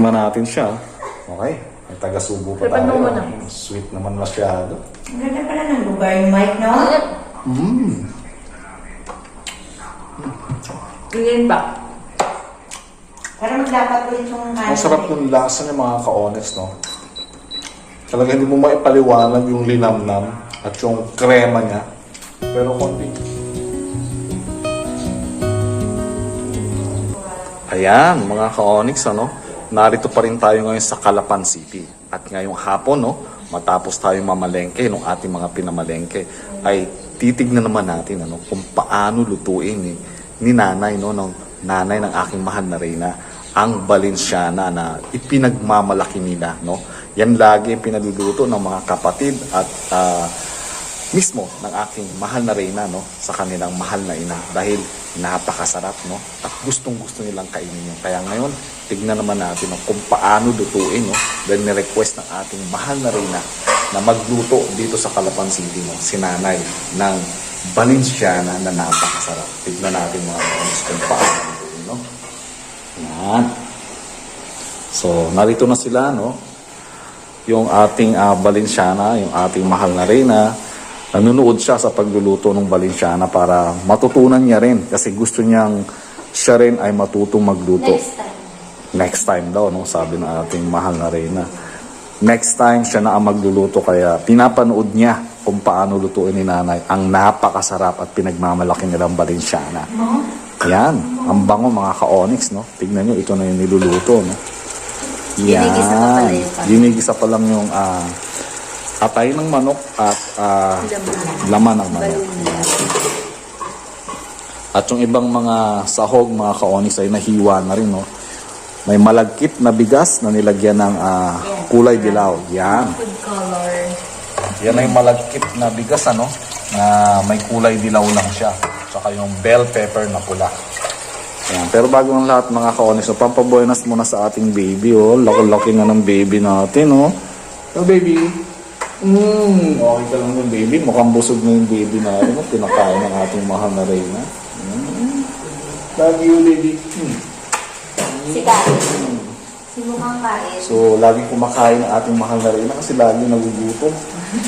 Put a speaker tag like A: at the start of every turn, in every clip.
A: Tikman natin siya. Okay. May taga-subo pa
B: Pero
A: tayo.
B: paano mo na?
A: Sweet naman masyado.
C: Ang ganda pala ng lugar ni Mike, no?
B: Ganyan ba?
C: Para magdapat ulit yung kanin.
A: Ang sarap ng lasa niya mga ka-onyx, no? Talaga hindi mo maipaliwanag yung linamnam at yung krema niya. Pero konti. Ayan, mga ka-onyx, ano? Narito pa rin tayo ngayon sa Calapan City. At ngayong hapon, no? Matapos tayo mamalengke, nung ating mga pinamalengke, ay titignan naman natin, ano? Kung paano lutuin ni, ni nanay, no? Ng nanay ng aking mahal na Reyna, ang Balenciana na ipinagmamalaki nila, no? Yan lagi pinaluluto ng mga kapatid at ah, mismo ng aking mahal na reyna no sa kanilang mahal na ina. Dahil napakasarap no at gustong gusto nilang kainin yun. Kaya ngayon tignan naman natin no, kung paano lutuin no dahil ni-request ng ating mahal na reyna na magluto dito sa Calapan City no si nanay ng Balenciana na napakasarap. Tignan natin mga kaonis kung paano lutuin no. Yan. So narito na sila no yung ating ah, Balenciana, yung ating mahal na reyna, nanonood siya sa pagluluto ng Balenciana para matutunan niya rin kasi gusto niyang siya rin ay matutong magluto.
B: Next time.
A: Next time daw, no? sabi ng ating mahal na reyna. Next time siya na ang magluluto kaya pinapanood niya kung paano lutuin ni nanay ang napakasarap at pinagmamalaki nilang Balenciana. Yan, ang bango mga ka-onyx, no? Tignan nyo, ito na yung niluluto, no? Yan.
B: Ginigisa pa pa.
A: Lang yung ah, atay ng manok at ah, laman ng manok. At yung ibang mga sahog, mga ka-onyx ay nahiwa na rin, no? May malagkit na bigas na nilagyan ng ah, kulay dilaw. Yan. Yan ay malagkit na bigas, ano? Na may kulay dilaw lang siya. Tsaka yung bell pepper na pula. Yan. Pero bago ang lahat mga kaonis, so, pampabuenas muna sa ating baby, oh. Laki-laki na ng baby natin, oh. Oh, baby. Mm, okay ka lang yung baby. Mukhang busog na yung baby natin. Oh. Pinakain ng ating mahal na Reyna. Mm. Love you, baby. Mm.
B: Si Kain. Si Mukhang Kain.
A: So, lagi kumakain ang ating mahal na Reyna kasi lagi nagugutom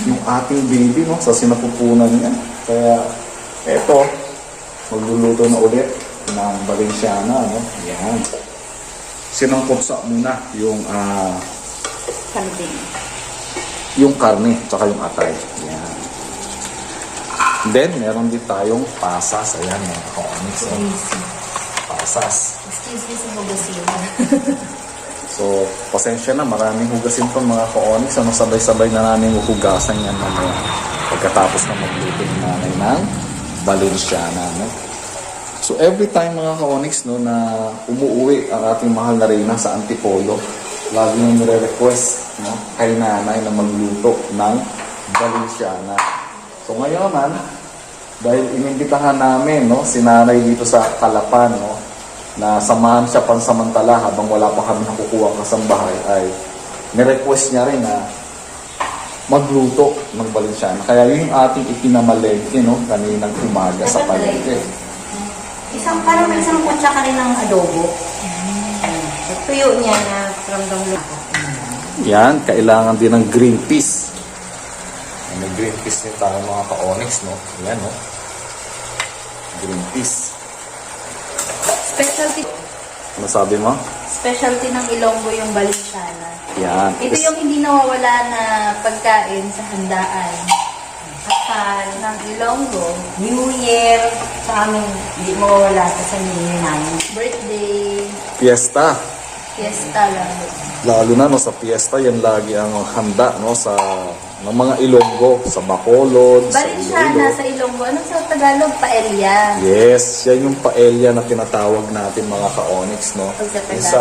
A: yung ating baby no, sa sinapupunan niya. Kaya, eto, magluluto na ulit ng Valenciana. No? Yan. Sinangkot sa muna yung, ah,
B: Kambing.
A: Yung karne tsaka yung atay. Yan. Then, meron din tayong pasas. Ayan, mga ka-onyx. Oh. Pasas.
B: Excuse me sa hugasin.
A: So, pasensya na, maraming hugasin pa mga ka-onyx. Ano, sabay-sabay na namin hugasan yan mamaya. Pagkatapos na magluto ng nanay ng Valenciana. No? So, every time mga ka-onyx no, na umuwi ang ating mahal na reyna sa Antipolo, lagi nang nire-request no, kay nanay na magluto ng Valenciana. So, ngayon naman, dahil inimbitahan namin no, si nanay dito sa Calapan, no, na samahan siya pansamantala habang wala pa kami nakukuha kasambahay ay nirequest niya rin na magluto ng Valenciana. Kaya yun yung ating ipinamalengke no, kaninang umaga sa palengke.
C: Isang, parang isang kutsa ka rin ng adobo. Tuyo niya na ramdam lang.
A: Yan, kailangan din ng green peas. May green peas din tayo mga ka-onyx, no? Yan, no? Green peas.
B: Specialty.
A: Ano sabi mo?
B: Specialty ng Ilonggo yung Balenciana.
A: Yan.
B: Ito yung hindi nawawala na pagkain sa handaan. Akal ng Ilonggo.
C: New Year, sa amin, hindi mawawala sa sa New Year namin.
B: Birthday.
A: Fiesta.
B: Fiesta lang.
A: Lalo na no, sa fiesta, yan lagi ang handa no, sa ng mga Ilonggo, sa Bacolod, sa
B: Balenciana
A: Iloilo.
B: sa Ilonggo. Anong sa Tagalog? Paella.
A: Yes, yan yung paella na tinatawag natin mga ka-onyx, no?
B: Pag sa Tagalog.
A: Sa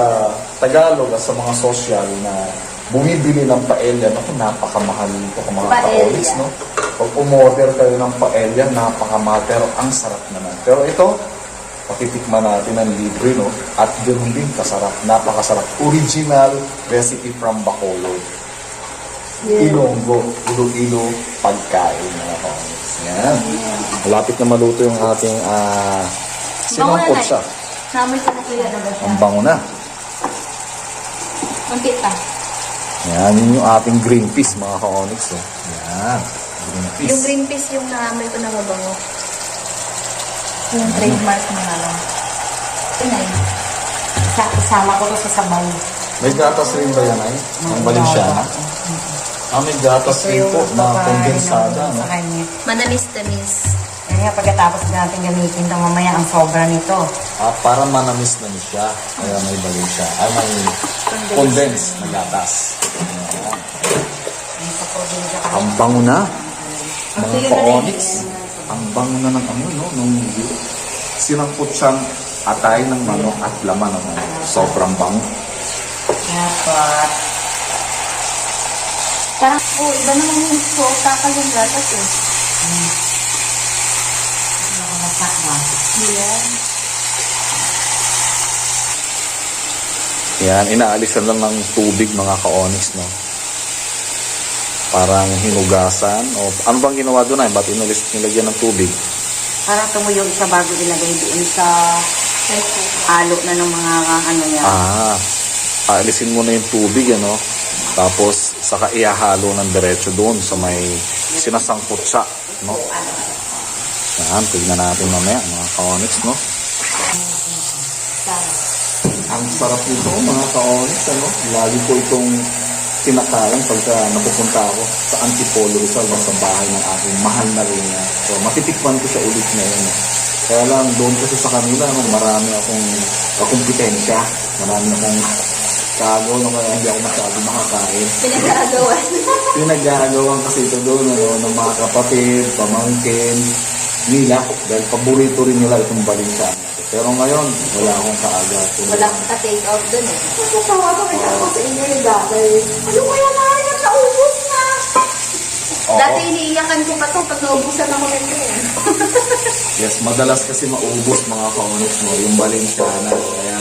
A: Tagalog at sa mga social na bumibili ng paella, naku, napakamahal nito ka mga
B: Paella.
A: ka-onyx, no? Pag umorder kayo ng paella, napakamahal, pero ang sarap naman. Pero ito, pakitikman natin ang libre, no? At ganoon din kasarap, napakasarap. Original recipe from Bacolod. Ilonggo, Iloilo, pagkain mga ka-onyx. Yan. Malapit na maluto yung ating ah sinangkot siya.
B: Namoy na kuya na ba siya?
A: Ang bango na.
B: Kunti pa.
A: Yan, yun yung ating green peas, mga ka-onyx. Oh. Yan, green peas.
B: Yung green peas yung naamoy ko na mabango. Yung trademark mo na lang. Na yun.
C: Sa, isama ko to sa sabaw.
A: May gatas rin ba yan ay? Ang Valenciana? Ah, may gatas rin po na kondensada, no?
C: Sa kanya.
B: Manamis-tamis.
C: Kaya pagkatapos natin gamitin ito mamaya ang sobra nito.
A: Ah, para manamis na siya. Kaya may Valencia. Ay, may condense na gatas. Yan.
C: Yung sa probinsya ka.
A: Ang bango na. Mga
C: Ang
A: Ang bango na ng ano, no? Nung sinangkot siyang atay ng manok at laman ng manok. Sobrang bango.
C: Dapat.
B: Parang, oh, iba naman yung so, takal yung gatas eh.
C: Nakakasak ba?
B: Yan.
A: Yan, inaalisan lang ng tubig mga ka-onyx, no? Parang hinugasan. O, ano bang ginawa doon ay? Ba't inalis nilagyan ng tubig?
C: Parang tumuyo siya bago ilagay doon sa halo na ng mga ano yan.
A: Ah, aalisin mo na yung tubig, ano? Tapos, saka ihahalo ng diretso doon sa may sinasangkot siya, no? Yan, tignan natin mamaya, mga ka-onyx, no? Ang sarap nito, mga ka-onyx, ano? Lagi ko itong kinakain pagka napupunta ako sa Antipolo Rizal, no? sa bahay ng aking mahal na rin niya. So, matitikman ko siya ulit ngayon. Kaya lang, doon kasi sa kanila, no, marami akong kakumpetensya. Marami akong kago, no, kaya hindi ako masyado makakain.
B: Pinagagawan.
A: Pinaggagawan kasi ito doon, ano, ng mga kapatid, pamangkin, nila. Dahil paborito rin nila itong balinsyan. Pero ngayon, wala akong kaaga.
B: Wala kang ka-take out dun eh.
C: Natawa ko rin ako sa inyo yung dati. Ano kaya na yan? Naubos na!
A: Oo.
B: Dati iniiyakan ko pa to pag naubusan ako nito eh.
A: Yes, madalas kasi maubos mga ka-onyx mo, yung Balenciana. Kaya,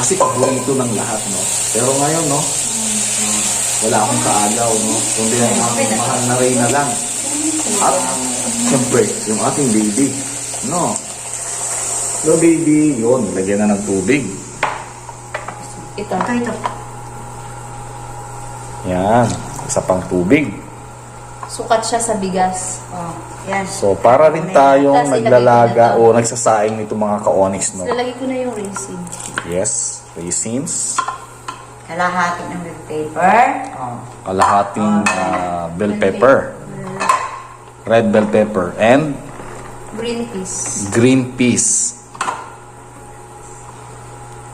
A: kasi paborito ng lahat, no? Pero ngayon, no? Wala akong kaagaw, no? Kundi ang mahal na Reyna lang. At, siyempre, yung ating baby. No? No, baby. Yun, lagyan na ng tubig.
B: Ito.
C: Ito, ito.
A: Yan, isa pang tubig.
B: Sukat siya sa bigas.
C: Oh, yan.
A: So, para rin tayong
B: ilagay
A: naglalaga
B: na
A: o nagsasaing nito mga ka-onyx, no?
B: Lalagay ko na yung raisin.
A: Yes, raisins.
C: Kalahati ng big paper. Oh.
A: kalahating ah, bell pepper, red bell pepper, and
B: Green peas.
A: green peas.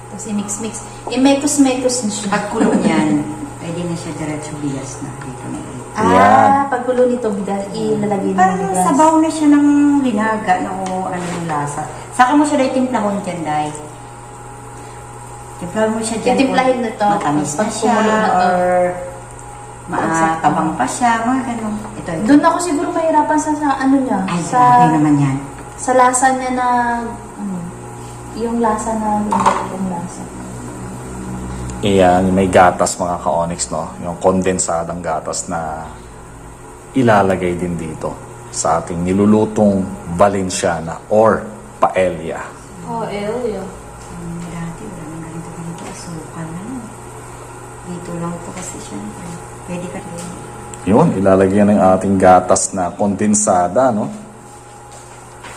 B: Tapos i-mix-mix. I-mekos-mekos na siya.
C: Pagkulo niyan, pwede na siya diretso bigas na. Dito na ito.
B: Ah, pagkulo nito, bigas, ilalagay na
C: Parang
B: bigas.
C: sabaw na siya ng linaga na o ano yung lasa. Saka mo siya dahil timplahon dyan dahil. Timplahon mo siya dyan.
B: Titimplahin na to,
C: Matamis na
B: pag
C: siya
B: kumulo na to.
C: or matabang pa siya. Mga ganun. Ito, ito.
B: Doon ako siguro mahirapan sa, sa ano niya.
C: Ay,
B: sa,
C: grabe naman yan.
B: sa lasa niya na, ano, yung lasa na, yung lasa.
A: Iyan, may gatas mga ka-onyx, no? Yung kondensadang gatas na ilalagay din dito sa ating nilulutong Valenciana or paella.
B: Oh, ew,
C: Um, dati, wala nang ganito ganito. Asukal na. Dito lang po kasi siya. Pwede ka rin.
A: Yun, ilalagyan ng ating gatas na kondensada, no?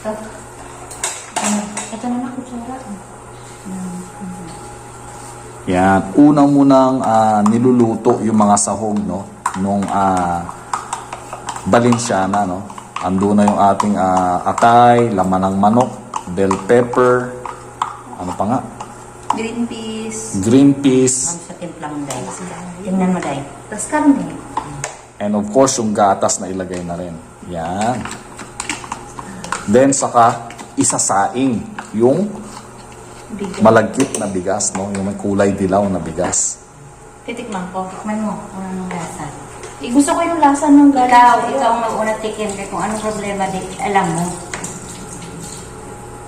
B: Ito.
C: Ano? Ito na na kutsara.
A: Yan, una munang ah, niluluto yung mga sahog, no? Nung ah, Balenciana, no? Ando na yung ating ah, atay, laman ng manok, bell pepper, ano pa nga?
B: Green peas.
A: Green peas,
C: Ang sa timplang dahil. Tingnan mo dahil.
B: Tapos karne.
A: and of course, yung gatas na ilagay na rin. Yan. Then, saka, isasaing yung
B: Bigas.
A: malagkit na bigas, no? Yung may kulay dilaw na bigas.
B: Titikman ko.
C: Tikman mo kung anong lasa.
B: Eh, gusto ko yung lasa ng galing
C: Ikaw,
B: sa'yo.
C: ikaw ang mag-una tikim kaya kung anong problema di, alam mo.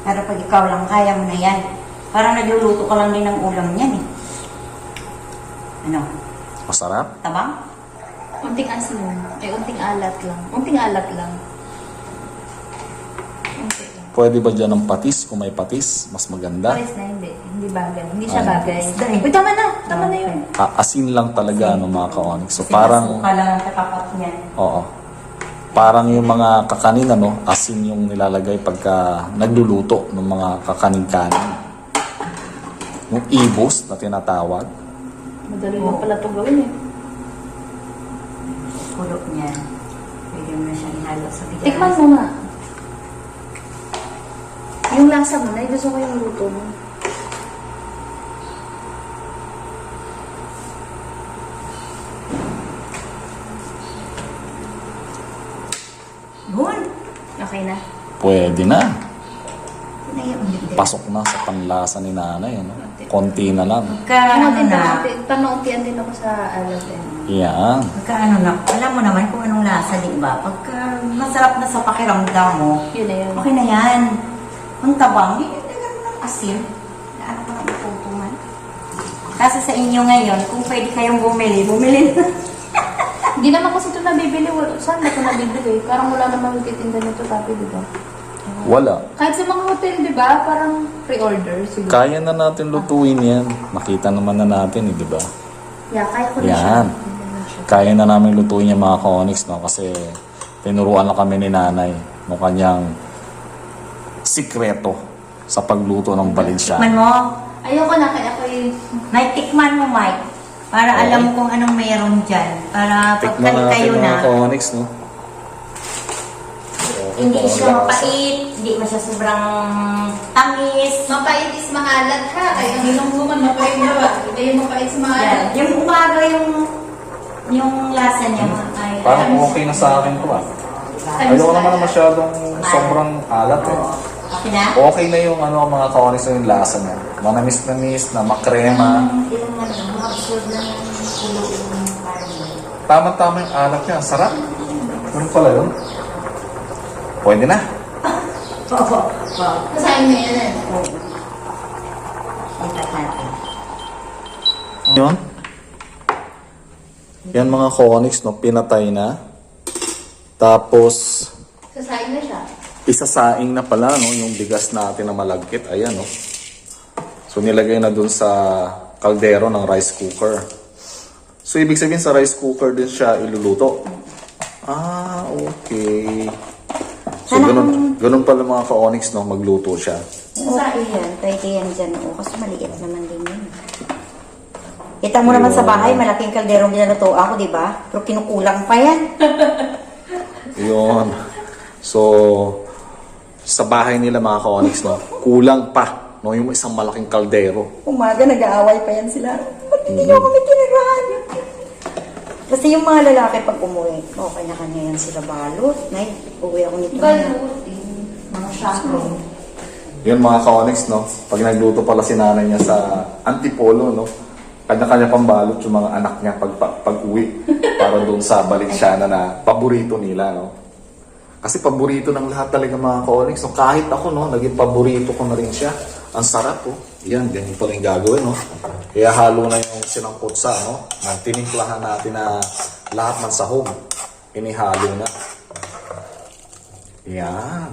C: Pero pag ikaw lang, kaya mo na yan. Parang nagluluto ka lang din ng ulam niyan eh. Ano?
A: Masarap?
C: Tabang?
B: Unting asin. Eh, unting alat lang. Unting alat lang. Unti lang.
A: Pwede ba dyan ng patis? Kung may patis, mas maganda.
B: Pares na hindi. Hindi bagay. Hindi siya
A: Ay.
B: bagay.
C: Dahil-
B: Uy, tama na. Tama na yun.
A: Ah, asin lang talaga, ano, mga ka-onyx. So, parang,
C: Sinasuka lang ang katapat niya.
A: oo. Parang yung mga kakanin, ano, asin yung nilalagay pagka nagluluto ng mga kakanin-kanin. Yung ibos na tinatawag.
B: Madali lang pala ito gawin eh.
C: Kulok niya. Pwede mo na siyang ihalo sa bigas.
B: Tikman mo nga. Yung lasa mo na, gusto ko yung luto mo.
C: Yun.
B: Okay na.
A: Pwede na. Pasok na sa panlasa ni nanay. Ano? Konti na lang.
C: Pagka ano
B: Ano
C: na,
B: Panauntian din ako sa alam din.
A: Yan.
C: pagka ano na, alam mo naman kung anong lasa, di ba? Pagka masarap na sa pakiramdam mo,
B: Yun na yun.
C: okay na yan. Ang tabang, hindi na ganun ng asin. Ano ko na matutungan. Kasi sa inyo ngayon, kung pwede kayong bumili, bumili na.
B: Hindi naman kasi ito nabibili. Wal- Saan ba ito nabibili? Parang wala naman magtitinda nito tapi, di ba?
A: Wala.
B: Kahit sa mga hotel, di ba? Parang pre-order siguro.
A: Kaya na natin lutuin yan. Nakita naman na natin, eh, di ba?
B: Yeah, kaya ko na siya.
A: Yan.
B: Kaya na
A: na namin lutuin yung mga ka-onyx, no? Kasi tinuruan lang kami ni nanay ng kanyang sikreto sa pagluto ng
C: Tikman
A: Balenciaga.
C: mo,
B: Ayoko na, kaya ko yung...
C: Mike, tikman mo, Mike. Para
A: Okay.
C: alam mo kung anong meron dyan. Para
A: Tikman
C: pagka
A: na
C: kayo
A: natin
C: na,
A: mga ka-onyx, no?
C: Hindi
A: Ang
C: siya mapait, hindi mo siya sobrang tamis.
B: Mapait is maalat ha. Kaya ang inuman, mapait na ba? Hindi yung mapait sa
C: Yan. Yung umaga yung yung lasa niya ay
A: Parang okay na sa akin to, ah. Ayoko naman na masyadong sobrang alat, eh.
C: Okay na?
A: Okay na yung ano, mga ka-onyx na yung lasa niya. Manamis-namis, na makrema.
C: Hindi lang ano, ma-absorb lang yung yung parang
A: Tama-tama yung alat niya. Sarap. Ganun pala yun. Pwede na.
C: Oo.
B: Kasayin niya yan eh.
A: Yun. Yan mga Conix, no, pinatay na. Tapos,
B: Kasayin na siya.
A: isasaing na pala, no, yung bigas natin na malagkit. Ayan, no. So, nilagay na dun sa kaldero ng rice cooker. So, ibig sabihin sa rice cooker din siya iluluto. Ah, okay. So, ganun, ganun pala mga ka-onyx, no, magluto siya.
C: Okay yan. Pwede yan dyan. Oo, kasi maliit naman din yun. Kita mo naman sa bahay, malaking kalderong ginalato ako, di ba? Pero kinukulang pa yan.
A: Yun. So, sa bahay nila mga ka-onyx, no, kulang pa, no, yung isang malaking kaldero.
C: Umaga, nag-aaway pa yan sila. Ba't hindi nyo kami tinirahan? Kasi yung mga lalaki pag umuwi, okay na kanya yan sila balot. Nay, uwi ako nito.
B: Balut. Mga shako.
A: Yun mga ka-onyx, no, pag nagluto pala si nanay niya sa antipolo, no, kanya-kanya pambalot yung mga anak niya pag, pag, pag uwi para doon sa Balenciana na paborito nila, no. Kasi paborito ng lahat talaga mga ka-onyx. So kahit ako, no, naging paborito ko na rin siya. Ang sarap, oh. Yan, ganyan pa rin gagawin, no. Kaya halo na yung sinangkutsa, no. Na tinimplahan natin na lahat ng sahog. Inihalo na. Yan.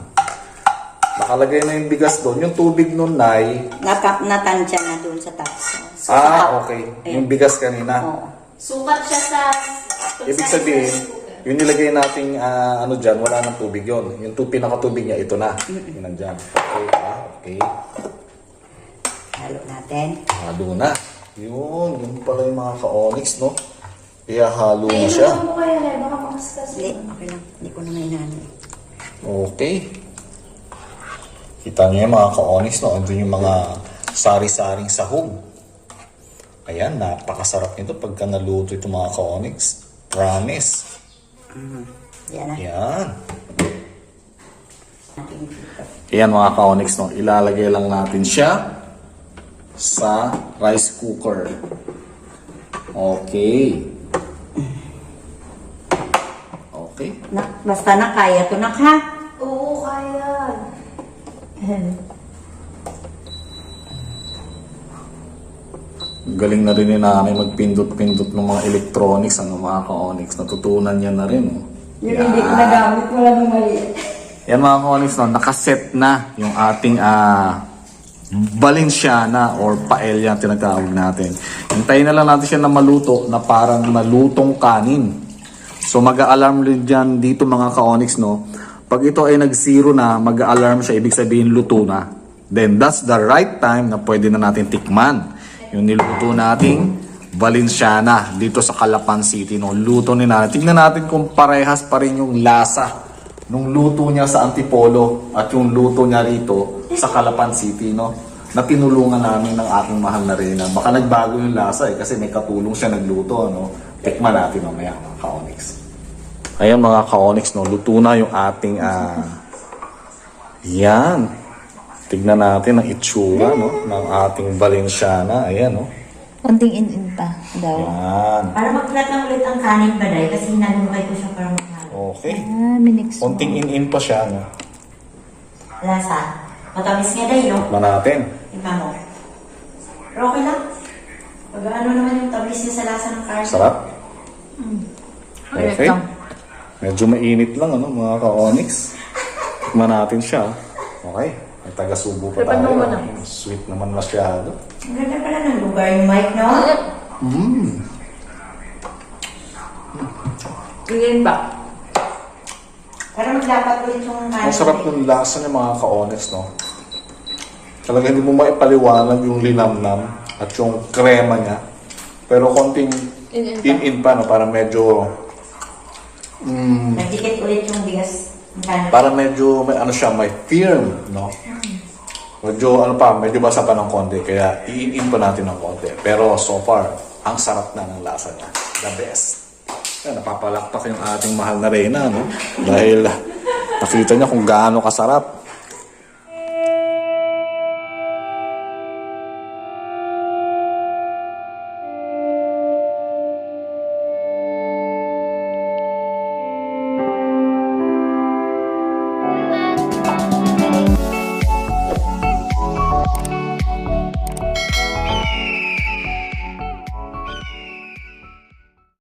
A: Nakalagay na yung bigas doon. Yung tubig nun, Nay.
C: Natap, natansya na dun sa taps.
A: Ah, okay. Yung bigas kanina.
C: Oo.
B: Sukat siya sa...
A: Ibig sabihin, yung nilagay nating ah, ano dyan, wala nang tubig yon. Yung tu pinakatubig niya, ito na. Yun nandyan. Okay, ah, okay.
C: Halo natin.
A: Halo na. Yun, yun pala yung mga ka-onyx, no? Kaya halo na siya.
B: mo kaya na, baka makaskas.
C: Hindi, okay lang. Hindi ko na mainano.
A: Okay. Kita niyo yung mga ka-onyx, no? Andun yung mga sari-saring sahog. Ayan, napakasarap nito pagka naluto ito mga ka-onyx. Promise.
C: Yan na.
A: Yan. Ayan mga ka-onyx, no? Ilalagay lang natin siya sa rice cooker. Okay. Okay.
C: Na, basta na kaya to nak ha.
B: Oo, kaya.
A: Galing na rin ni nanay magpindot-pindot ng mga electronics, ang mga ka-onyx. Natutunan niya na rin. Oh.
C: Yung hindi ko nagamit, wala nang maliit.
A: Yan mga ka-onyx, no, nakaset na yung ating ah Valenciana or paella tinatawag natin. Hintayin na lang natin siya na maluto na parang malutong kanin. So mag-alarm rin dyan dito mga ka-onyx, no? Pag ito ay nag-zero na, mag-alarm siya, ibig sabihin luto na. Then that's the right time na pwede na natin tikman. Yung niluto nating Valenciana dito sa Calapan City. No? Luto ni natin. Tingnan natin kung parehas pa rin yung lasa nung luto niya sa Antipolo at yung luto niya rito sa Calapan City. No? Na tinulungan namin ng aking mahal na Reyna. Baka nagbago yung lasa eh kasi may katulong siya nagluto. No? Tikman natin mamaya mga ka-onyx. Ayan mga ka-onyx, no? luto na yung ating ah, yan. Tignan natin ang itsura no? ng ating Valenciana. Ayan, no?
B: Konting in-in pa daw.
A: Yan.
C: Para mag-flat lang ulit ang kanin ba dahil kasi hinalungkay ko siya para maghalo.
A: Okay.
B: Ah, minix mo.
A: Konting in-in pa siya, no?
C: Lasa. Matamis nga dahil, no?
A: Tignan natin.
C: Tingnan mo. Pero okay lang. Pag ano naman yung tamis niya sa lasa ng karne.
A: Sarap.
B: Correct
A: Okay.
B: lang.
A: Medyo mainit lang, ano, mga ka-onyx. Tikman natin siya. Okay. May taga-subo pa
B: Tikman
A: tayo.
B: mo muna.
A: Sweet naman masyado.
C: Ang ganda pala ng lugar ni Mike, no?
B: Ganyan ba?
C: Para maglapat ulit yung kanin.
A: Ang sarap ng lasa niya mga ka-onyx, no? Talaga hindi mo maipaliwanag yung linamnam at yung krema niya. Pero konting
B: In-in pa.
A: in-in pa, no? Para medyo... Mm,
C: Nagdikit ulit yung bigas
A: para medyo may ano siya, may firm, no? Medyo ano pa, medyo basa pa ng konti, kaya i-in pa natin ng konti. Pero so far, ang sarap na ng lasa niya. The best. Yan, napapalakpak yung ating mahal na Reyna, no? Dahil nakita niya kung gaano kasarap